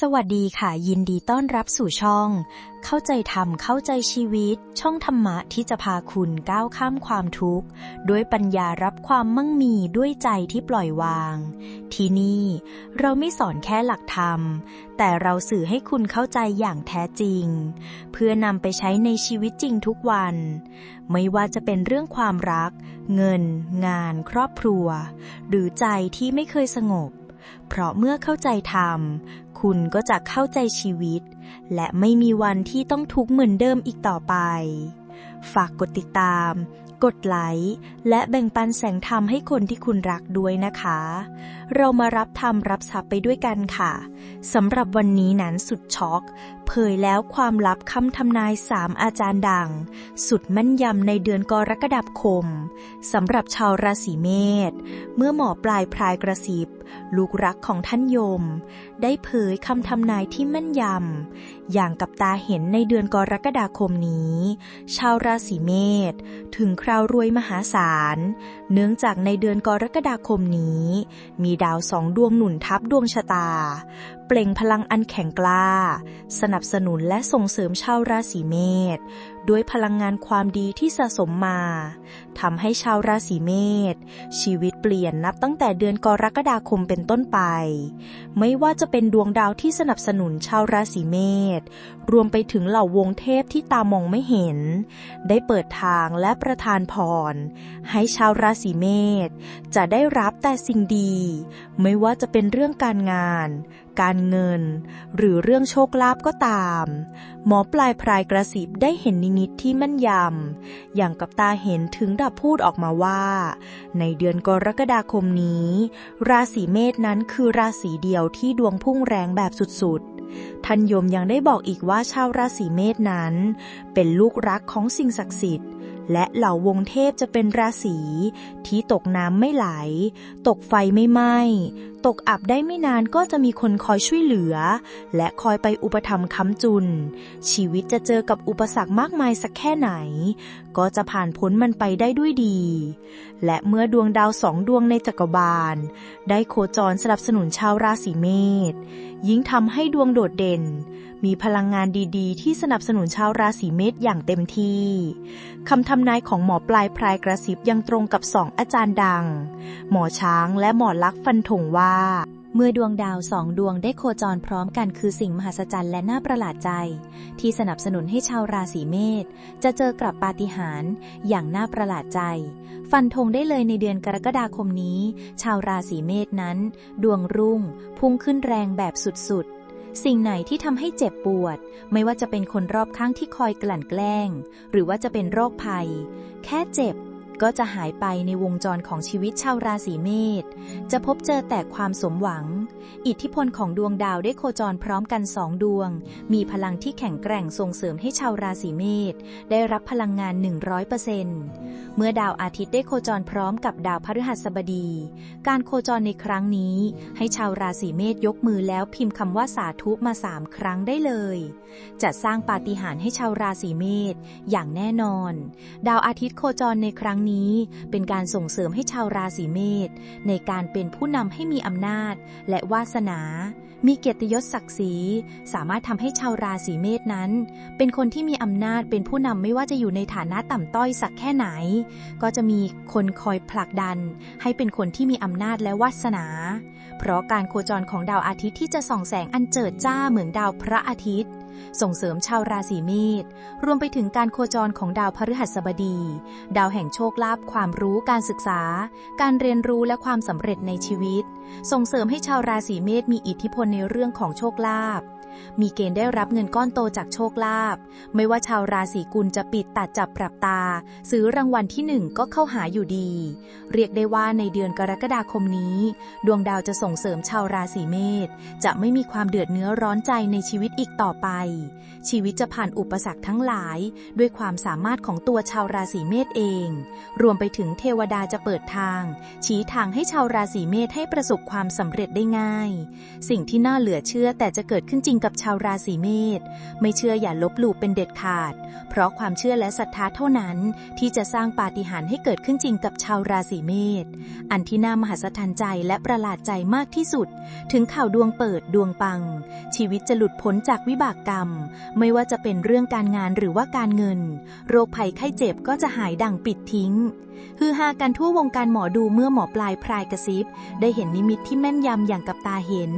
สวัสดีค่ะ ยินดีต้อนรับสู่ช่อง เข้าใจธรรมเข้าใจชีวิต ช่องธรรมะที่จะพาคุณก้าวข้ามความทุกข์ ด้วยปัญญารับความมั่งมีด้วยใจที่ปล่อยวาง ที่นี่ เราไม่สอนแค่หลักธรรม แต่เราสื่อให้คุณเข้าใจอย่างแท้จริง เพื่อนำไปใช้ในชีวิตจริงทุกวัน ไม่ว่าจะเป็นเรื่องความรัก เงิน งาน ครอบครัว หรือใจที่ไม่เคยสงบ เพราะเมื่อเข้าใจธรรม คุณก็จะเข้าใจชีวิต และไม่มีวันที่ต้องทุกข์เหมือนเดิมอีกต่อไป ฝากกดติดตาม กดไลค์ และแบ่งปันแสงธรรมให้คนที่คุณรักด้วยนะคะ เรามารับธรรมรับทรัพย์ไปด้วยกันค่ะ สำหรับวันนี้นั้นสุดช็อกเผยแล้วความลับคำทำนายสามอาจารย์ดัง สุดแม่นยำในเดือนกรกฎาคมสำหรับชาวราศีเมษเมื่อหมอปลายพรายกระซิบ ลูกรักของท่านโยม ได้เผยคำทำนายที่แม่นยำ อย่างกับตาเห็นในเดือนกรกฎาคมนี้ ชาวราศีเมษถึงคราวรวยมหาศาล เนื่องจากในเดือนกรกฎาคมนี้ มีดาวสองดวงหนุนทับดวงชะตา ล่งพลังอันแข็งกล้า สนับสนุนและส่งเสริมชาวราศีเมษด้วยพลังงานความดีที่สะสมมาทำให้ชาวราศีเมษชีวิตเปลี่ยนนับตั้งแต่เดือนกรกฎาคมเป็นต้นไป ไม่ว่าจะเป็นดวงดาวที่สนับสนุนชาวราศีเมษรวมไปถึงเหล่าวงเทพที่ตามองไม่เห็น ได้เปิดทางและประทานพร ให้ชาวราศีเมษจะได้รับแต่สิ่งดี ไม่ว่าจะเป็นเรื่องการงาน การเงิน หรือเรื่องโชคลาภก็ตาม หมอปลายพรายกระสิบได้เห็นนิมิตที่มั่นยำ อย่างกับตาเห็นถึงดับพูดออกมาว่า ในเดือนกรกฎาคมนี้ ราศีเมษนั้นคือราศีเดียวที่ดวงพุ่งแรงแบบสุดๆท่านยมยังได้บอกอีกว่าชาวราศีเมษนั้น เป็นลูกรักของสิ่งศักดิ์สิทธิ์ และเหล่าวงเทพจะเป็นราศีที่ตกน้ำไม่ไหล ตกไฟไม่ไหม้ ตกอับได้ไม่นานก็จะมีคนคอยช่วยเหลือ และคอยไปอุปถัมภ์ค้ำจุน ชีวิตจะเจอกับอุปสรรคมากมายสักแค่ไหน ก็จะผ่านพ้นมันไปได้ด้วยดี และเมื่อดวงดาวสองดวงในจักรบาล ได้โคจรสนับสนุนชาวราศีเมษยิ่งทำให้ดวงโดดเด่น มีพลังงานดีๆ ที่สนับสนุนชาวราศีเมษอย่างเต็มที่คำทำนายของหมอปลายพรายกระซิบยังตรงกับสองอาจารย์ดัง หมอช้างและหมอลักษ์ฟันธงว่าเมื่อดวงดาวสองดวงได้โคจรพร้อมกันคือสิ่งมหัศจรรย์และน่าประหลาดใจ ที่สนับสนุนให้ชาวราศีเมษจะเจอกับปาฏิหาริย์อย่างน่าประหลาดใจ ฟันธงได้เลยในเดือนกรกฎาคมนี้ ชาวราศีเมษนั้น ดวงรุ่ง พุ่งขึ้นแรงแบบสุดๆสิ่งไหนที่ทำให้เจ็บปวด ไม่ว่าจะเป็นคนรอบข้างที่คอยกลั่นแกล้ง หรือว่าจะเป็นโรคภัย แค่เจ็บ ก็จะหายไปในวงจรของชีวิตชาวราศีเมษ จะพบเจอแต่ความสมหวัง อิทธิพลของดวงดาวได้โคจรพร้อมกันสองดวง มีพลังที่แข็งแกร่งส่งเสริมให้ชาวราศีเมษได้รับพลังงาน 100%เมื่อดาวอาทิตย์ได้โคจรพร้อมกับดาวพฤหัสบดี การโคจรในครั้งนี้ ให้ชาวราศีเมษยกมือแล้วพิมพ์คำว่าสาธุมาสามครั้งได้เลย จะสร้างปาฏิหาริย์ให้ชาวราศีเมษอย่างแน่นอน ดาวอาทิตย์โคจรในครั้งนี้เป็นการส่งเสริมให้ชาวราศีเมษในการเป็นผู้นำให้มีอำนาจ และวาสนา มีเกียรติยศศักดิ์ศรี สามารถทำให้ชาวราศีเมษนั้น เป็นคนที่มีอำนาจเป็นผู้นำไม่ว่าจะอยู่ในฐานะต่ำต้อยสักแค่ไหน ก็จะมีคนคอยผลักดัน ให้เป็นคนที่มีอำนาจและวาสนา เพราะการโคจรของดาวอาทิตย์ที่จะส่องแสงอันเจิดจ้าเหมือนดาวพระอาทิตย์ ส่งเสริมชาวราศีเมษรวมไปถึงการโคจรของดาวพฤหัสบดี ดาวแห่งโชคลาภความรู้การศึกษา การเรียนรู้และความสำเร็จในชีวิต ส่งเสริมให้ชาวราศีเมษมีอิทธิพลในเรื่องของโชคลาภ มีเกณฑ์ได้รับเงินก้อนโตจากโชคลาภไม่ว่าชาวราศีกุลจะปิดตัดจับปรับตา ซื้อรางวัลที่หนึ่งก็เข้าหาอยู่ดี เรียกได้ว่าในเดือนกรกฎาคมนี้ ดวงดาวจะส่งเสริมชาวราศีเมษจะไม่มีความเดือดเนื้อร้อนใจในชีวิตอีกต่อไป ชีวิตจะผ่านอุปสรรคทั้งหลาย ด้วยความสามารถของตัวชาวราศีเมษเอง รวมไปถึงเทวดาจะเปิดทาง ชี้ทางให้ชาวราศีเมษให้ประสบความสำเร็จได้ง่าย สิ่งที่น่าเหลือเชื่อแต่จะเกิดขึ้นจริงกับชาวราศีเมษไม่เชื่ออย่าลบหลู่เป็นเด็ดขาด เพราะความเชื่อและศรัทธาเท่านั้น ที่จะสร้างปาฏิหาริย์ให้เกิดขึ้นจริงกับชาวราศีเมษอันที่น่ามหัศจรรย์ใจและประหลาดใจมากที่สุด ถึงข่าวดวงเปิดดวงปัง ชีวิตจะหลุดพ้นจากวิบากกรรม ไม่ว่าจะเป็นเรื่องการงานหรือว่าการเงิน โรคภัยไข้เจ็บก็จะหายดังปิดทิ้ง ฮือฮากันทั่ววงการหมอดูเมื่อหมอปลายพรายกระซิบ ได้เห็นนิมิตที่แม่นยำอย่างกับตาเห็น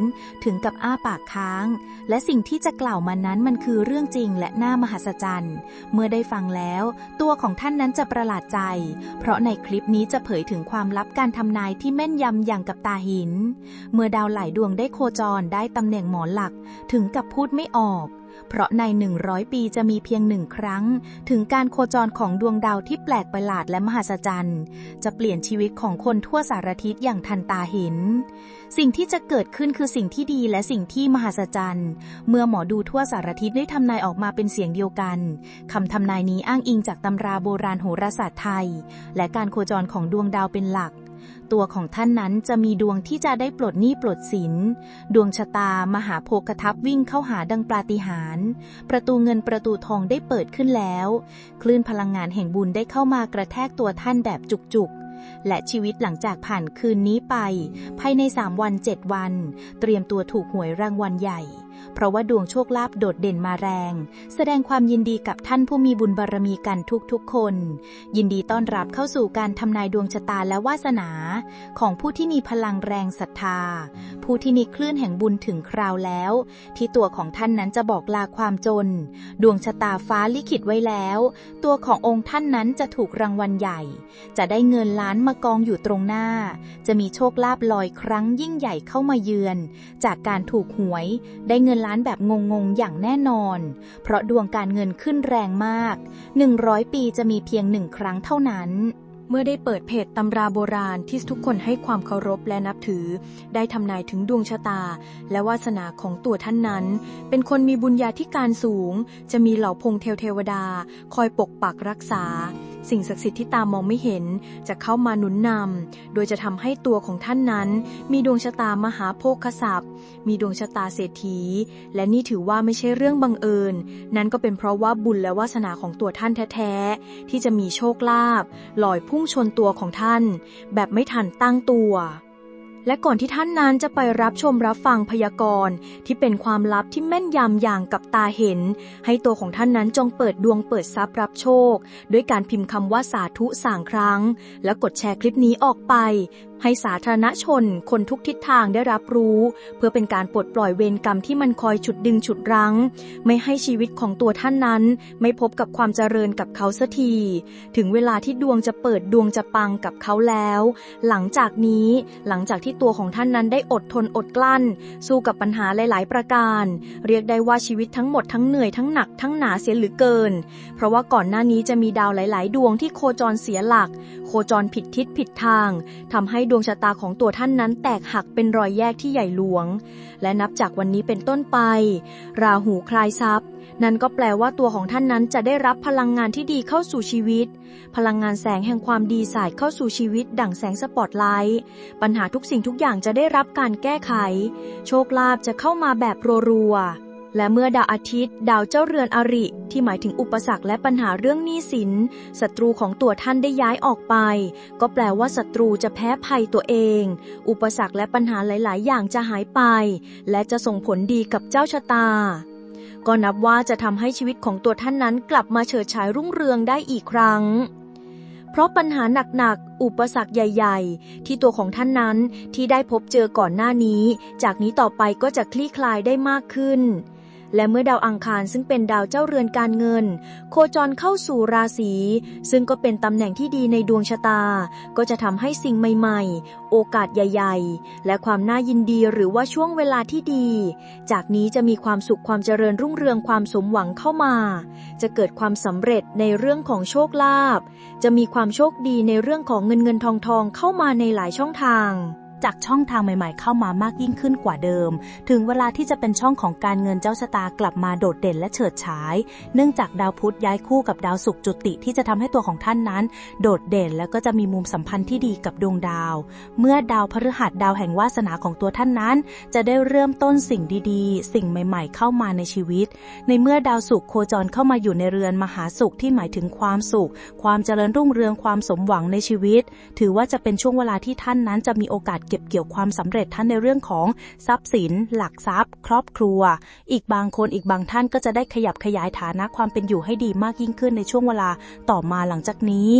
ถึงกับอ้าปากค้าง และสิ่งที่จะกล่าวมานั้นมันคือเรื่องจริงและน่ามหัศจรรย์ เมื่อได้ฟังแล้ว ตัวของท่านนั้นจะประหลาดใจ เพราะในคลิปนี้จะเผยถึงความลับการทำนายที่แม่นยำอย่างกับตาหิน เมื่อดาวหลายดวงได้โคจรได้ตำแหน่งหมอหลัก ถึงกับพูดไม่ออก เพราะใน 100 ปีจะมีเพียงหนึ่งครั้ง ถึงการโคจรของดวงดาวที่แปลกประหลาดและมหัศจรรย์ จะเปลี่ยนชีวิตของคนทั่วสารทิศอย่างทันตาเห็น สิ่งที่จะเกิดขึ้นคือสิ่งที่ดีและสิ่งที่มหัศจรรย์ เมื่อหมอดูทั่วสารทิศได้ทำนายออกมาเป็นเสียงเดียวกันคำทำนายนี้อ้างอิงจากตำราโบราณโหราศาสตร์ไทย และการโคจรของดวงดาวเป็นหลัก ตัวของท่านนั้นจะมีดวงที่จะได้ปลดหนี้ปลดสิน ดวงชะตามหาโภคทัพวิ่งเข้าหาดังปาฏิหาริย์ประตูเงินประตูทองได้เปิดขึ้นแล้ว คลื่นพลังงานแห่งบุญได้เข้ามากระแทกตัวท่านแบบจุกๆและชีวิตหลังจากผ่านคืนนี้ไป ภายใน 3 วัน 7 วัน เตรียมตัวถูกหวยรางวัลใหญ่ เพราะว่าดวงโชคลาภโดดเด่นมาแรง แสดงความยินดีกับท่านผู้มีบุญบารมีกันทุกๆคน ยินดีต้อนรับเข้าสู่การทำนายดวงชะตาและวาสนา ของผู้ที่มีพลังแรงศรัทธา ผู้ที่มีคลื่นแห่งบุญถึงคราวแล้ว ที่ตัวของท่านนั้นจะบอกลาความจน ดวงชะตาฟ้าลิขิตไว้แล้ว ตัวขององค์ท่านนั้นจะถูกรางวัลใหญ่ จะได้เงินล้านมากองอยู่ตรงหน้า จะมีโชคลาภลอยครั้งยิ่งใหญ่เข้ามาเยือน จากการถูกหวยได้เงินล้านแบบงงๆ อย่างแน่นอน เพราะดวงการเงินขึ้นแรงมาก 100 ปีจะมีเพียงหนึ่งครั้งเท่านั้นเมื่อได้เปิดเพจตำราโบราณที่ทุกคนให้ความเคารพและนับถือ ได้ทำนายถึงดวงชะตา และวาสนาของตัวท่านนั้น เป็นคนมีบุญญาธิการสูง จะมีเหล่าพงเทวเทวดา คอยปกปักรักษา สิ่งศักดิ์สิทธิ์ที่ตามองไม่เห็น จะเข้ามาหนุนนำ โดยจะทำให้ตัวของท่านนั้น มีดวงชะตามหาโภคทรัพย์ มีดวงชะตาเศรษฐี และนี่ถือว่าไม่ใช่เรื่องบังเอิญ นั่นก็เป็นเพราะว่าบุญและวาสนาของตัวท่านแท้ๆ ที่จะมีโชคลาภลอยพุ่งชนตัวของท่าน แบบไม่ทันตั้งตัว และก่อนที่ท่านนั้นจะไปรับชมรับฟังพยากรณ์ที่เป็นความลับที่แม่นยำอย่างกับตาเห็น ให้ตัวของท่านนั้นจงเปิดดวงเปิดทรัพย์รับโชค ด้วยการพิมพ์คำว่าสาธุสามครั้ง และกดแชร์คลิปนี้ออกไปให้สาธารณชนคนทุกทิศทางได้รับรู้ เพื่อเป็นการปลดปล่อยเวรกรรมที่มันคอยฉุดดึงฉุดรั้ง ไม่ให้ชีวิตของตัวท่านนั้น ไม่พบกับความเจริญกับเขาสักที ถึงเวลาที่ดวงจะเปิดดวงจะปังกับเขาแล้ว หลังจากนี้หลังจากที่ตัวของท่านนั้นได้อดทนอดกลั้น สู้กับปัญหาหลาย ๆ ประการ เรียกได้ว่าชีวิตทั้งหมดทั้งเหนื่อยทั้งหนักทั้งหนาเสียหลือเกิน เพราะว่าก่อนหน้านี้จะมีดาวหลาย ๆ ดวงที่โคจรเสียหลัก โคจรผิดทิศผิดทางทำให้ดวงชะตาของตัวท่านนั้นแตกหักเป็นรอยแยกที่ใหญ่หลวง และนับจากวันนี้เป็นต้นไป ราหูคลายทรัพย์ นั่นก็แปลว่าตัวของท่านนั้นจะได้รับพลังงานที่ดีเข้าสู่ชีวิต พลังงานแสงแห่งความดีสาดเข้าสู่ชีวิต ดั่งแสงสปอตไลท์ปัญหาทุกสิ่งทุกอย่างจะได้รับการแก้ไข โชคลาภจะเข้ามาแบบรัวๆ และเมื่อดาวอาทิตย์ ดาวเจ้าเรือนอริ ที่หมายถึงอุปสรรคและปัญหาเรื่องหนี้สินศัตรูของตัวท่านได้ย้ายออกไป ก็แปลว่าศัตรูจะแพ้ภัยตัวเอง อุปสรรคและปัญหาหลาย ๆ อย่างจะหายไป และจะส่งผลดีกับเจ้าชะตา ก็นับว่าจะทำให้ชีวิตของตัวท่านนั้นกลับมาเฉิดฉายรุ่งเรืองได้อีกครั้งเพราะปัญหาหนักๆ อุปสรรคใหญ่ ๆ ที่ตัวของท่านนั้นที่ได้พบเจอก่อนหน้านี้ จากนี้ต่อไปก็จะคลี่คลายได้มากขึ้น และเมื่อดาวอังคารซึ่งเป็นดาวเจ้าเรือนการเงิน โคจรเข้าสู่ราศีซึ่งก็เป็นตำแหน่งที่ดีในดวงชะตา ก็จะทำให้สิ่งใหม่ๆ โอกาสใหญ่ๆ และความน่ายินดีหรือว่าช่วงเวลาที่ดี จากนี้จะมีความสุขความเจริญรุ่งเรืองความสมหวังเข้ามา จะเกิดความสำเร็จในเรื่องของโชคลาภจะมีความโชคดีในเรื่องของเงินเงินทองทองเข้ามาในหลายช่องทาง จากช่องทางใหม่ๆ เข้ามามากยิ่งขึ้นกว่าเดิม ถึงเวลาที่จะเป็นช่องของการเงินเจ้าชะตากลับมาโดดเด่นและเฉิดฉาย เนื่องจากดาวพุธย้ายคู่กับดาวศุกร์จุติที่จะทำให้ตัวของท่านนั้น โดดเด่นแล้วก็จะมีมุมสัมพันธ์ที่ดีกับดวงดาว เมื่อดาวพฤหัสดาวแห่งวาสนาของตัวท่านนั้น จะได้เริ่มต้นสิ่งดีๆ สิ่งใหม่ ๆ เข้ามาในชีวิต ในเมื่อดาวศุกร์โคจรเข้ามาอยู่ในเรือนมหาสุขที่หมายถึงความสุข ความเจริญรุ่งเรืองความสมหวังในชีวิต ถือว่าจะเป็นช่วงเวลาที่ท่านนั้นจะมีโอกาสเก็บเกี่ยวความสำเร็จท่านในเรื่องของทรัพย์สิน หลักทรัพย์ ครอบครัว อีกบางคนอีกบางท่านก็จะได้ขยับขยายฐานะความเป็นอยู่ให้ดีมากยิ่งขึ้นในช่วงเวลาต่อมาหลังจากนี้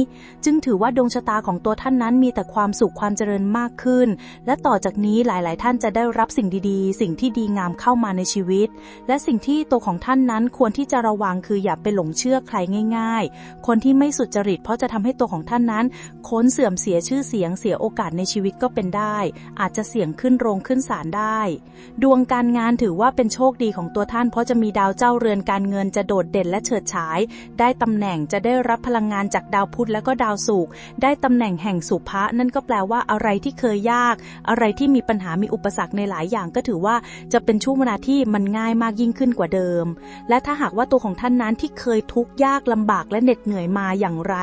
จึงถือว่าดวงชะตาของตัวท่านนั้นมีแต่ความสุขความเจริญมากขึ้น และต่อจากนี้หลาย ๆ ท่านจะได้รับสิ่งดีๆ สิ่งที่ดีงามเข้ามาในชีวิต และสิ่งที่ตัวของท่านนั้นควรที่จะระวังคืออย่าไปหลงเชื่อใครง่าย ๆ คนที่ไม่สุจริตเพราะจะทำให้ตัวของท่านนั้น ค้นเสื่อมเสียชื่อเสียงเสียโอกาสในชีวิตก็เป็นได้อาจจะเสี่ยงขึ้นโรงขึ้นศาลได้ ดวงการงานถือว่าเป็นโชคดีของตัวท่าน เพราะจะมีดาวเจ้าเรือนการเงินจะโดดเด่นและเฉิดฉาย ได้ตำแหน่งจะได้รับพลังงานจากดาวพุธและก็ดาวศุกร์ได้ตำแหน่งแห่งสุภะนั่นก็แปลว่าอะไรที่เคยยาก อะไรที่มีปัญหามีอุปสรรคในหลายอย่างก็ถือว่าจะเป็นช่วงเวลาที่มันง่ายมากยิ่งขึ้นกว่าเดิม และถ้าหากว่าตัวของท่านนั้นที่เคยทุกข์ยากลำบากและเหน็ดเหนื่อยมาอย่างไร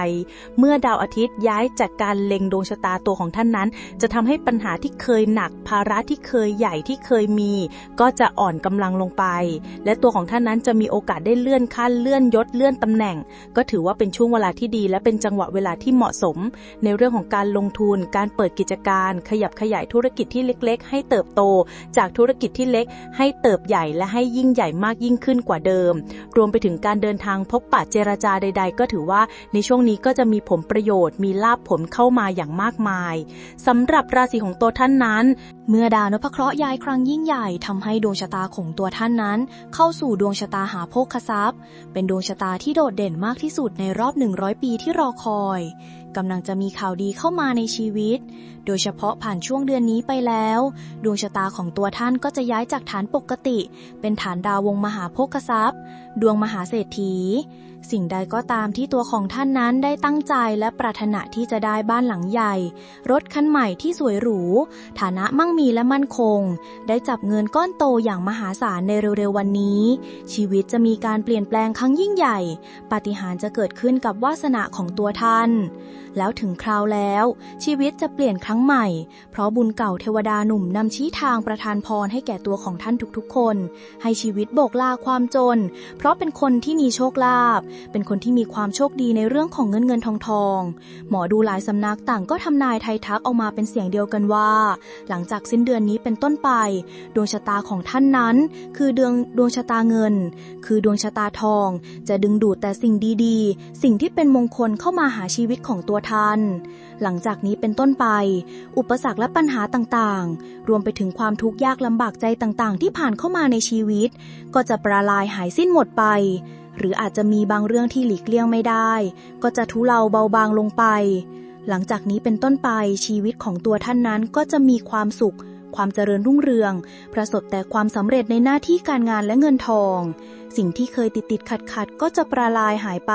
เมื่อดาวอาทิตย์ย้ายจากการเล็งดวงชะตาตัวของท่านนั้น จะทำให้ปัญหาที่เคยหนัก ภาระที่เคยใหญ่ที่เคยมี ก็จะอ่อนกำลังลงไป และตัวของท่านนั้นจะมีโอกาสได้เลื่อนขั้นเลื่อนยศเลื่อนตำแหน่ง ก็ถือว่าเป็นช่วงเวลาที่ดี และเป็นจังหวะเวลาที่เหมาะสม ในเรื่องของการลงทุน การเปิดกิจการ ขยับขยายธุรกิจที่เล็ก ๆ ให้เติบโต จากธุรกิจที่เล็ก ให้เติบใหญ่และให้ยิ่งใหญ่มากยิ่งขึ้นกว่าเดิม รวมไปถึงการเดินทางพบปะเจรจาใด ๆ ก็ถือว่าในช่วงนี้ก็จะมีผลประโยชน์ มีลาภผลเข้ามาอย่างมากมายสำหรับราศีของตัวท่านนั้น เมื่อดาวนพเคราะห์ย้ายครั้งยิ่งใหญ่ทำให้ดวงชะตาของตัวท่านนั้น เข้าสู่ดวงชะตาหาโภคทรัพย์ เป็นดวงชะตาที่โดดเด่นมากที่สุดในรอบ 100 ปีที่รอคอยกำลังจะมีข่าวดีเข้ามาในชีวิต โดยเฉพาะผ่านช่วงเดือนนี้ไปแล้ว ดวงชะตาของตัวท่านก็จะย้ายจากฐานปกติ เป็นฐานดาววงมหาโภคทรัพย์ ดวงมหาเศรษฐี สิ่งใดก็ตามที่ตัวของท่านนั้นได้ตั้งใจและปรารถนาที่จะได้บ้านหลังใหญ่ รถคันใหม่ที่สวยหรู ฐานะมั่งมีและมั่นคง ได้จับเงินก้อนโตอย่างมหาศาลในเร็วๆวันนี้ ชีวิตจะมีการเปลี่ยนแปลงครั้งยิ่งใหญ่ ปาฏิหาริย์จะเกิดขึ้นกับวาสนาของตัวท่าน แล้วถึงคราวแล้ว ชีวิตจะเปลี่ยนครั้งใหม่ เพราะบุญเก่าเทวดาหนุ่มนำชี้ทางประทานพรให้แก่ตัวของท่านทุกๆ คน ให้ชีวิตโบกลาความจน เพราะเป็นคนที่มีโชคลาภเป็นคนที่มีความโชคดีในเรื่องของเงินเงินทองทองหมอดูหลายสำนักต่างก็ทำนายไทยทักออกมาเป็นเสียงเดียวกันว่า หลังจากสิ้นเดือนนี้เป็นต้นไป ดวงชะตาของท่านนั้น คือดวงดวงชะตาเงิน คือดวงชะตาทอง จะดึงดูดแต่สิ่งดีๆ สิ่งที่เป็นมงคลเข้ามาหาชีวิตของตัวท่านหลังจากนี้เป็นต้นไป อุปสรรคและปัญหาต่างๆ รวมไปถึงความทุกข์ยากลำบากใจต่างๆ ที่ผ่านเข้ามาในชีวิต ก็จะปราลายหายสิ้นหมดไป หรืออาจจะมีบางเรื่องที่หลีกเลี่ยงไม่ได้ ก็จะทุเลาเบาบางลงไป หลังจากนี้เป็นต้นไปชีวิตของตัวท่านนั้นก็จะมีความสุขความเจริญรุ่งเรือง ประสบแต่ความสำเร็จในหน้าที่การงานและเงินทอง สิ่งที่เคยติดติดขัดขัดก็จะปราลายหายไป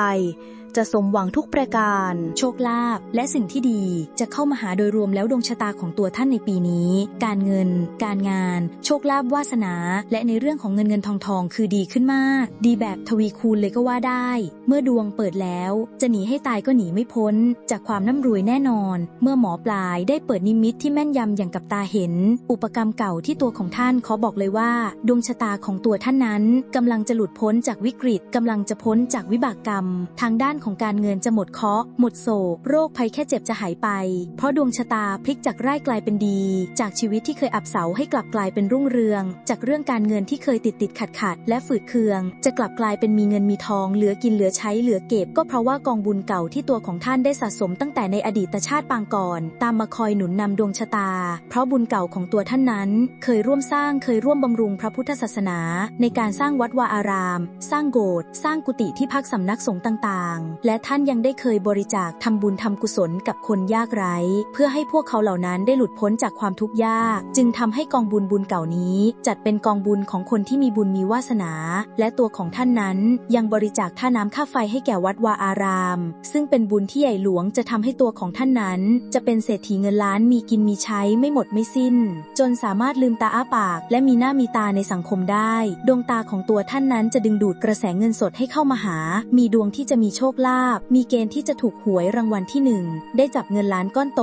จะสมหวังทุกประการ โชคลาภและสิ่งที่ดีจะเข้ามาหาโดยรวมแล้วดวงชะตาของตัวท่านในปีนี้ การเงิน การงาน โชคลาภวาสนา และในเรื่องของเงินเงินทองทองคือดีขึ้นมาก ดีแบบทวีคูณเลยก็ว่าได้ เมื่อดวงเปิดแล้ว จะหนีให้ตายก็หนีไม่พ้น จากความน่ำรวยแน่นอน เมื่อหมอปลายได้เปิดนิมิตที่แม่นยำอย่างกับตาเห็น อุปกรรมเก่าที่ตัวของท่านขอบอกเลยว่า ดวงชะตาของตัวท่านนั้นกำลังจะหลุดพ้นจากวิกฤตกำลังจะพ้นจากวิบากกรรม ทางด้านของการเงินจะหมดเคาะหมดโศก โรคภัยแค่เจ็บจะหายไป เพราะดวงชะตาพลิกจากร้ายกลายเป็นดี จากชีวิตที่เคยอับเฉาให้กลับกลายเป็นรุ่งเรือง จากเรื่องการเงินที่เคยติดติดขัดขัดและฝืดเคือง จะกลับกลายเป็นมีเงินมีทอง เหลือกินเหลือใช้เหลือเก็บ ก็เพราะว่ากองบุญเก่าที่ตัวของท่านได้สะสมตั้งแต่ในอดีตชาติปางก่อน ตามมาคอยหนุนนำดวงชะตา เพราะบุญเก่าของตัวท่านนั้น เคยร่วมสร้างเคยร่วมบำรุงพระพุทธศาสนา ในการสร้างวัดวาอาราม สร้างโบสถ์สร้างกุฏิที่พักสำนักสงฆ์ต่างและท่านยังได้เคยบริจาคทำบุญทำกุศลกับคนยากไร้ เพื่อให้พวกเขาเหล่านั้นได้หลุดพ้นจากความทุกข์ยาก จึงทำให้กองบุญบุญเก่านี้ จัดเป็นกองบุญของคนที่มีบุญมีวาสนา และตัวของท่านนั้นยังบริจาคค่าน้ำค่าไฟให้แก่วัดวาอาราม ซึ่งเป็นบุญที่ใหญ่หลวงจะทำให้ตัวของท่านนั้น จะเป็นเศรษฐีเงินล้านมีกินมีใช้ไม่หมดไม่สิ้น จนสามารถลืมตาอ้าปาก และมีหน้ามีตาในสังคมได้ ดวงตาของตัวท่านนั้นจะดึงดูดกระแสเงินสดให้เข้ามาหา มีดวงที่จะมีโชคลาภมีเกณฑ์ที่จะถูกหวยรางวัลที่หนึ่งได้จับเงินล้านก้อนโต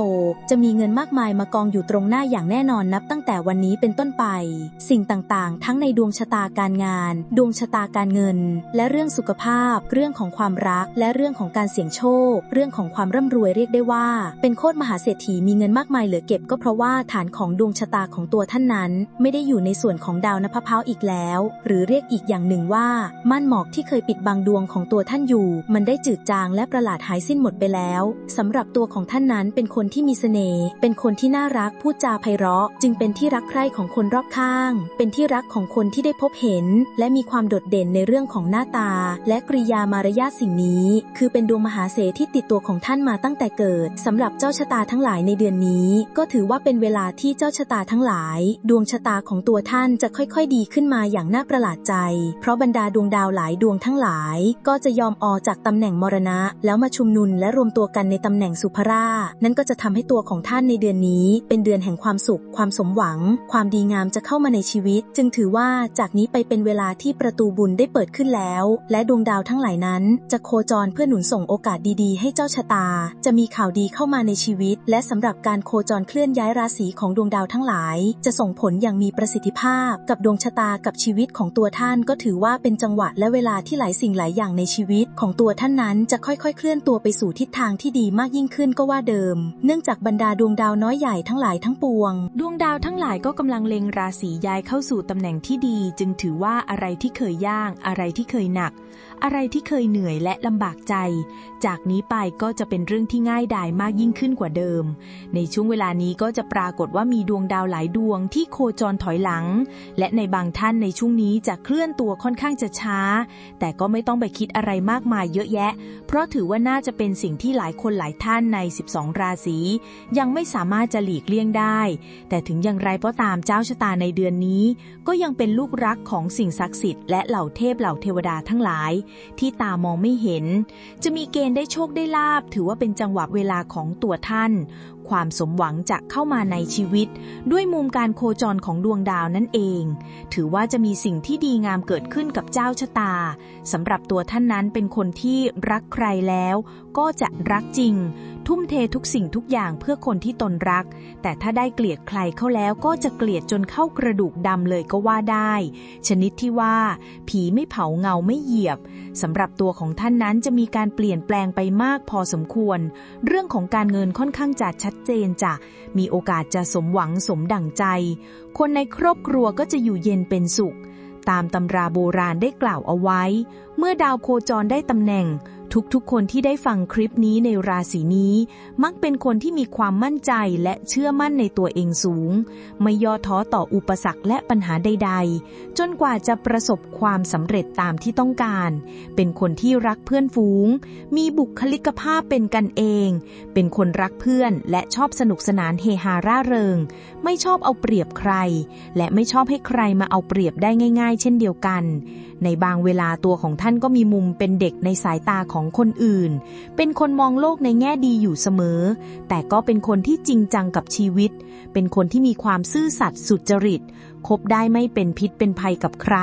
จะมีเงินมากมายมากองอยู่ตรงหน้าอย่างแน่นอนนับตั้งแต่วันนี้เป็นต้นไป สิ่งต่างๆ ทั้งในดวงชะตาการงาน ดวงชะตาการเงิน และเรื่องสุขภาพ เรื่องของความรัก และเรื่องของการเสี่ยงโชค เรื่องของความร่ำรวยเรียกได้ว่า เป็นโคตรมหาเศรษฐีมีเงินมากมายเหลือเก็บก็เพราะว่าฐานของดวงชะตาของตัวท่านนั้น ไม่ได้อยู่ในส่วนของดาวนภพาวอีกแล้ว หรือเรียกอีกอย่างหนึ่งว่าม่านหมอกที่เคยปิดบังดวงของตัวท่านอยู่ มันได้จืดจางและประหลาดหายสิ้นหมดไปแล้วสำหรับตัวของท่านนั้นเป็นคนที่มีเสน่ห์เป็นคนที่น่ารักพูดจาไพเราะ จึงเป็นที่รักใคร่ของคนรอบข้าง เป็นที่รักของคนที่ได้พบเห็น และมีความโดดเด่นในเรื่องของหน้าตา และกริยามารยาทสิ่งนี้ คือเป็นดวงมหาเสที่ติดตัวของท่านมาตั้งแต่เกิดสำหรับเจ้าชะตาทั้งหลายในเดือนนี้ ก็ถือว่าเป็นเวลาที่เจ้าชะตาทั้งหลาย ดวงชะตาของตัวท่านจะค่อยๆ ดีขึ้นมาอย่างน่าประหลาดใจ เพราะบรรดาดวงดาวหลายดวงทั้งหลาย ก็จะยอมออกจากตำแหน่งมรณะ แล้วมาชุมนุมและรวมตัวกันในตำแหน่งสุภรา นั่นก็จะทำให้ตัวของท่านในเดือนนี้ เป็นเดือนแห่งความสุข ความสมหวัง ความดีงามจะเข้ามาในชีวิต จึงถือว่าจากนี้ไปเป็นเวลาที่ประตูบุญได้เปิดขึ้นแล้ว และดวงดาวทั้งหลายนั้น จะโคจรเพื่อหนุนส่งโอกาสดีๆ ให้เจ้าชะตา จะมีข่าวดีเข้ามาในชีวิต และสำหรับการโคจรเคลื่อนย้ายราศีของดวงดาวทั้งหลาย จะส่งผลอย่างมีประสิทธิภาพ กับดวงชะตากับชีวิตของตัวท่านก็ถือว่าเป็นจังหวะและเวลาที่หลายสิ่งหลายอย่างในชีวิตของตัวท่านนั้นจะค่อยๆ เคลื่อนตัวไปสู่ทิศทางที่ดีมากยิ่งขึ้นก็ว่าเดิม เนื่องจากบรรดาดวงดาวน้อยใหญ่ทั้งหลายทั้งปวง ดวงดาวทั้งหลายก็กำลังเล็งราศีย้ายเข้าสู่ตำแหน่งที่ดี จึงถือว่าอะไรที่เคยยากอะไรที่เคยหนัก อะไรที่เคยเหนื่อยและลำบากใจ จากนี้ไปก็จะเป็นเรื่องที่ง่ายดายมากยิ่งขึ้นกว่าเดิม ในช่วงเวลานี้ก็จะปรากฏว่ามีดวงดาวหลายดวงที่โคจรถอยหลัง และในบางท่านในช่วงนี้จะเคลื่อนตัวค่อนข้างจะช้า แต่ก็ไม่ต้องไปคิดอะไรมากมายเยอะแยะ เพราะถือว่าน่าจะเป็นสิ่งที่หลายคนหลายท่านใน 12 ราศียังไม่สามารถจะหลีกเลี่ยงได้ แต่ถึงอย่างไรก็ตามเจ้าชะตาในเดือนนี้ ก็ยังเป็นลูกรักของสิ่งศักดิ์สิทธิ์และเหล่าเทพเหล่าเทวดาทั้งหลายที่ตามองไม่เห็น จะมีเกณฑ์ได้โชคได้ลาบ ถือว่าเป็นจังหวะเวลาของตัวท่าน ความสมหวังจะเข้ามาในชีวิต ด้วยมุมการโคจรของดวงดาวนั่นเอง ถือว่าจะมีสิ่งที่ดีงามเกิดขึ้นกับเจ้าชะตาสำหรับตัวท่านนั้นเป็นคนที่รักใครแล้ว ก็จะรักจริง ทุ่มเททุกสิ่งทุกอย่างเพื่อคนที่ตนรัก แต่ถ้าได้เกลียดใครเข้าแล้วก็จะเกลียดจนเข้ากระดูกดำเลยก็ว่าได้ ชนิดที่ว่า ผีไม่เผาเงาไม่เหยียบสำหรับตัวของท่านนั้นจะมีการเปลี่ยนแปลงไปมากพอสมควร เรื่องของการเงินค่อนข้างจะชัดเจนจะมีโอกาสจะสมหวังสมดั่งใจ คนในครอบครัวก็จะอยู่เย็นเป็นสุข ตามตำราโบราณได้กล่าวเอาไว้ เมื่อดาวโคจรได้ตำแหน่ง ทุกๆ คนที่ได้ฟังคลิปนี้ในราศีนี้ มักเป็นคนที่มีความมั่นใจและเชื่อมั่นในตัวเองสูง ไม่ย่อท้อต่ออุปสรรคและปัญหาใด ๆ จนกว่าจะประสบความสำเร็จตามที่ต้องการ เป็นคนที่รักเพื่อนฝูง มีบุคลิกภาพเป็นกันเอง เป็นคนรักเพื่อนและชอบสนุกสนานเฮฮาร่าเริง ไม่ชอบเอาเปรียบใคร และไม่ชอบให้ใครมาเอาเปรียบได้ง่าย ๆ เช่นเดียวกัน ในบางเวลาตัวของท่านก็มีมุมเป็นเด็กในสายตาของคนอื่น เป็นคนมองโลกในแง่ดีอยู่เสมอ แต่ก็เป็นคนที่จริงจังกับชีวิต เป็นคนที่มีความซื่อสัตย์สุจริต คบได้ไม่เป็นพิษเป็นภัยกับใคร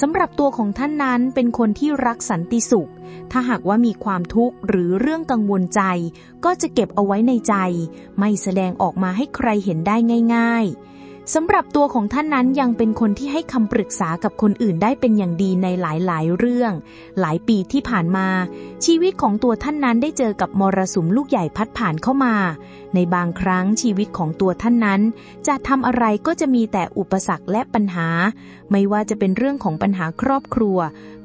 สำหรับตัวของท่านนั้นเป็นคนที่รักสันติสุข ถ้าหากว่ามีความทุกข์หรือเรื่องกังวลใจ ก็จะเก็บเอาไว้ในใจ ไม่แสดงออกมาให้ใครเห็นได้ง่าย ๆ สำหรับตัวของท่านนั้นยังเป็นคนที่ให้คำปรึกษากับคนอื่นได้เป็นอย่างดีในหลาย ๆ เรื่อง หลายปีที่ผ่านมา ชีวิตของตัวท่านนั้นได้เจอกับมรสุมลูกใหญ่พัดผ่านเข้ามา ในบางครั้งชีวิตของตัวท่านนั้น จะทำอะไรก็จะมีแต่อุปสรรคและปัญหา ไม่ว่าจะเป็นเรื่องของปัญหาครอบครัว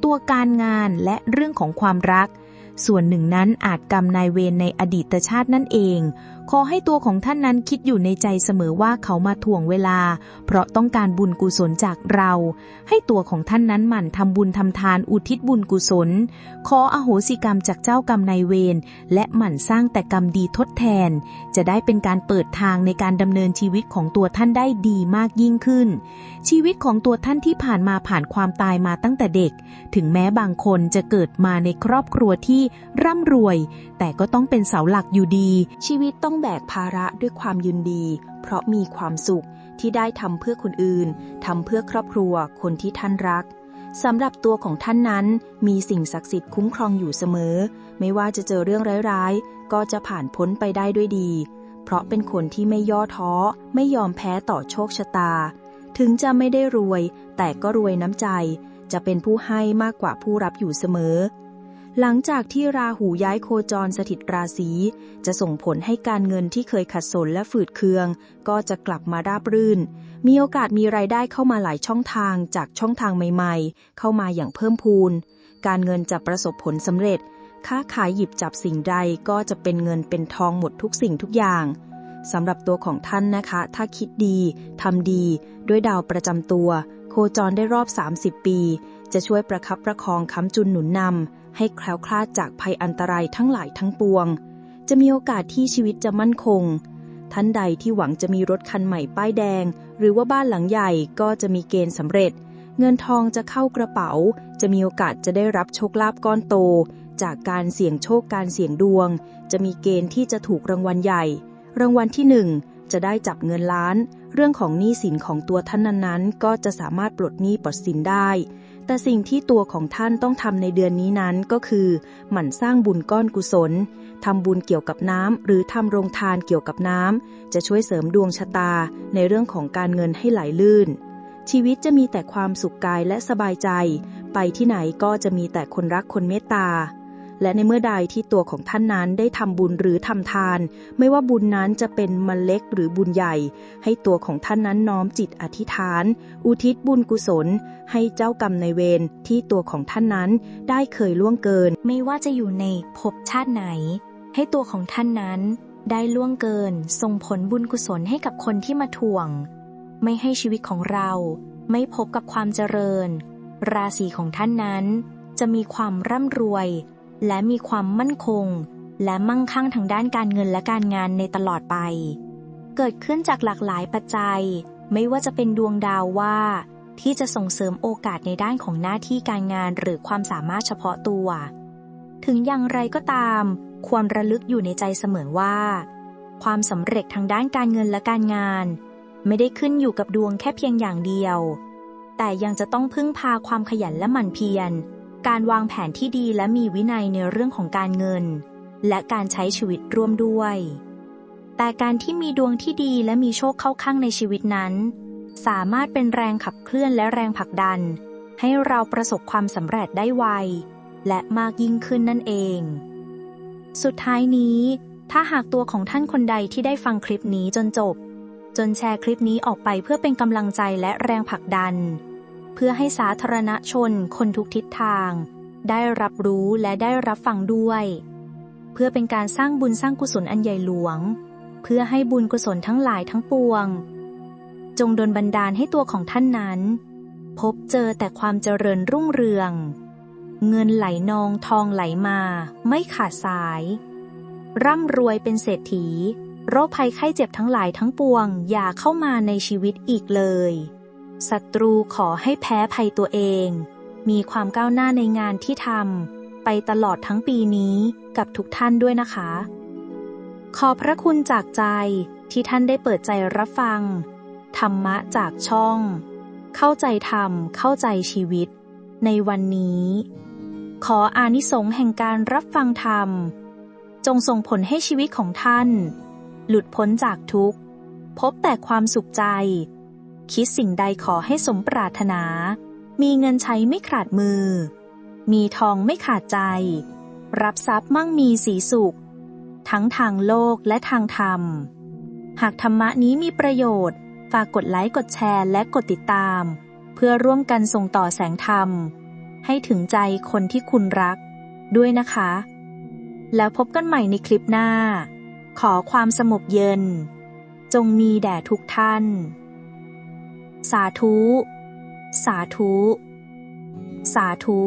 ตัวการงานและเรื่องของความรัก ส่วนหนึ่งนั้นอาจกรรมนายเวรในอดีตชาตินั่นเองขอให้ตัวของท่านนั้นคิดอยู่ในใจเสมอว่าเขามาถ่วงเวลา เพราะต้องการบุญกุศลจากเรา ให้ตัวของท่านนั้นหมั่นทำบุญทำทานอุทิศบุญกุศล ขออโหสิกรรมจากเจ้ากรรมนายเวรและหมั่นสร้างแต่กรรมดีทดแทน จะได้เป็นการเปิดทางในการดำเนินชีวิตของตัวท่านได้ดีมากยิ่งขึ้น ชีวิตของตัวท่านที่ผ่านมาผ่านความตายมาตั้งแต่เด็ก ถึงแม้บางคนจะเกิดมาในครอบครัวที่ร่ำรวย แต่ก็ต้องเป็นเสาหลักอยู่ดี ชีวิตต้ององแบกภาระด้วยความยินดี เพราะมีความสุขที่ได้ทำเพื่อคนอื่นทำเพื่อครอบครัวคนที่ท่านรักสำหรับตัวของท่านนั้น มีสิ่งศักดิ์สิทธิ์คุ้มครองอยู่เสมอ ไม่ว่าจะเจอเรื่องร้ายๆ ก็จะผ่านพ้นไปได้ด้วยดี เพราะเป็นคนที่ไม่ย่อท้อ ไม่ยอมแพ้ต่อโชคชะตา ถึงจะไม่ได้รวย แต่ก็รวยน้ำใจ จะเป็นผู้ให้มากกว่าผู้รับอยู่เสมอ หลังจากที่ราหูย้ายโคจรสถิตราศี จะส่งผลให้การเงินที่เคยขัดสนและฝืดเคือง ก็จะกลับมาราบรื่น มีโอกาสมีรายได้เข้ามาหลายช่องทางจากช่องทางใหม่ๆ เข้ามาอย่างเพิ่มพูน การเงินจะประสบผลสำเร็จ ค้าขายหยิบจับสิ่งใดก็จะเป็นเงินเป็นทองหมดทุกสิ่งทุกอย่างสำหรับตัวของท่านนะคะ ถ้าคิดดีทำดี ด้วยดาวประจำตัว โคจรได้รอบ 30 ปี จะช่วยประคับประคองค้ำจุนหนุนนำ ให้แคล้วคลาดจากภัยอันตรายทั้งหลายทั้งปวง จะมีโอกาสที่ชีวิตจะมั่นคง ท่านใดที่หวังจะมีรถคันใหม่ป้ายแดง หรือว่าบ้านหลังใหญ่ก็จะมีเกณฑ์สำเร็จ เงินทองจะเข้ากระเป๋า จะมีโอกาสจะได้รับโชคลาภก้อนโต จากการเสี่ยงโชคการเสี่ยงดวง จะมีเกณฑ์ที่จะถูกรางวัลใหญ่ รางวัลที่หนึ่งจะได้จับเงินล้าน เรื่องของหนี้สินของตัวท่านนั้นๆ ก็จะสามารถปลดหนี้ปลดสินได้ แต่สิ่งที่ตัวของท่านต้องทำในเดือนนี้นั้นก็คือ หมั่นสร้างบุญก้อนกุศลทำบุญเกี่ยวกับน้ำหรือทำโรงทานเกี่ยวกับน้ำจะช่วยเสริมดวงชะตาในเรื่องของการเงินให้ไหลลื่น ชีวิตจะมีแต่ความสุขกายและสบายใจ ไปที่ไหนก็จะมีแต่คนรักคนเมตตา และในเมื่อใดที่ตัวของท่านนั้นได้ทำบุญหรือทำทาน ไม่ว่าบุญนั้นจะเป็นมันเล็กหรือบุญใหญ่ ให้ตัวของท่านนั้นน้อมจิตอธิษฐาน อุทิศบุญกุศล ให้เจ้ากรรมในเวรที่ตัวของท่านนั้นได้เคยล่วงเกิน ไม่ว่าจะอยู่ในภพชาติไหน ให้ตัวของท่านนั้นได้ล่วงเกินส่งผลบุญกุศลให้กับคนที่มาถ่วง ไม่ให้ชีวิตของเราไม่พบกับความเจริญ ราศีของท่านนั้น จะมีความร่ำรวย และมีความมั่นคง และมั่งคั่งทางด้านการเงินและการงานในตลอดไป เกิดขึ้นจากหลากหลายปัจจัย ไม่ว่าจะเป็นดวงดาวว่า ที่จะส่งเสริมโอกาสในด้านของหน้าที่การงานหรือความสามารถเฉพาะตัว ถึงอย่างไรก็ตาม ควรระลึกอยู่ในใจเสมอว่า ความสำเร็จทางด้านการเงินและการงาน ไม่ได้ขึ้นอยู่กับดวงแค่เพียงอย่างเดียว แต่ยังจะต้องพึ่งพาความขยันและหมั่นเพียร การวางแผนที่ดีและมีวินัยในเรื่องของการเงิน และการใช้ชีวิตร่วมด้วย แต่การที่มีดวงที่ดีและมีโชคเข้าข้างในชีวิตนั้น สามารถเป็นแรงขับเคลื่อนและแรงผลักดัน ให้เราประสบความสำเร็จได้ไว และมากยิ่งขึ้นนั่นเอง สุดท้ายนี้ถ้าหากตัวของท่านคนใดที่ได้ฟังคลิปนี้จนจบ จนแชร์คลิปนี้ออกไปเพื่อเป็นกำลังใจและแรงผลักดัน เพื่อให้สาธารณชนคนทุกทิศทาง ได้รับรู้และได้รับฟังด้วย เพื่อเป็นการสร้างบุญสร้างกุศลอันใหญ่หลวง เพื่อให้บุญกุศลทั้งหลายทั้งปวง จงดลบันดาลให้ตัวของท่านนั้น พบเจอแต่ความเจริญรุ่งเรือง เงินไหลนองทองไหลมา ไม่ขาดสาย ร่ำรวยเป็นเศรษฐีโรคภัยไข้เจ็บทั้งหลายทั้งปวงอย่าเข้ามาในชีวิตอีกเลย ศัตรูขอให้แพ้ภัยตัวเอง มีความก้าวหน้าในงานที่ทำไปตลอดทั้งปีนี้กับทุกท่านด้วยนะคะ ขอพระคุณจากใจที่ท่านได้เปิดใจรับฟัง ธรรมะจากช่อง เข้าใจธรรมเข้าใจชีวิต ในวันนี้ ขออานิสงส์แห่งการรับฟังธรรม จงส่งผลให้ชีวิตของท่าน หลุดพ้นจากทุกข์ พบแต่ความสุขใจ คิดสิ่งใดขอให้สมปรารถนา มีเงินใช้ไม่ขาดมือ มีทองไม่ขาดใจ รับทรัพย์มั่งมีสีสุข ทั้งทางโลกและทางธรรม หากธรรมะนี้มีประโยชน์ ฝากกดไลค์กดแชร์และกดติดตาม เพื่อร่วมกันส่งต่อแสงธรรม ให้ถึงใจคนที่คุณรัก ด้วยนะคะ แล้วพบกันใหม่ในคลิปหน้า ขอความสงบเย็น จงมีแด่ทุกท่าน สาธุ สาธุ สาธุ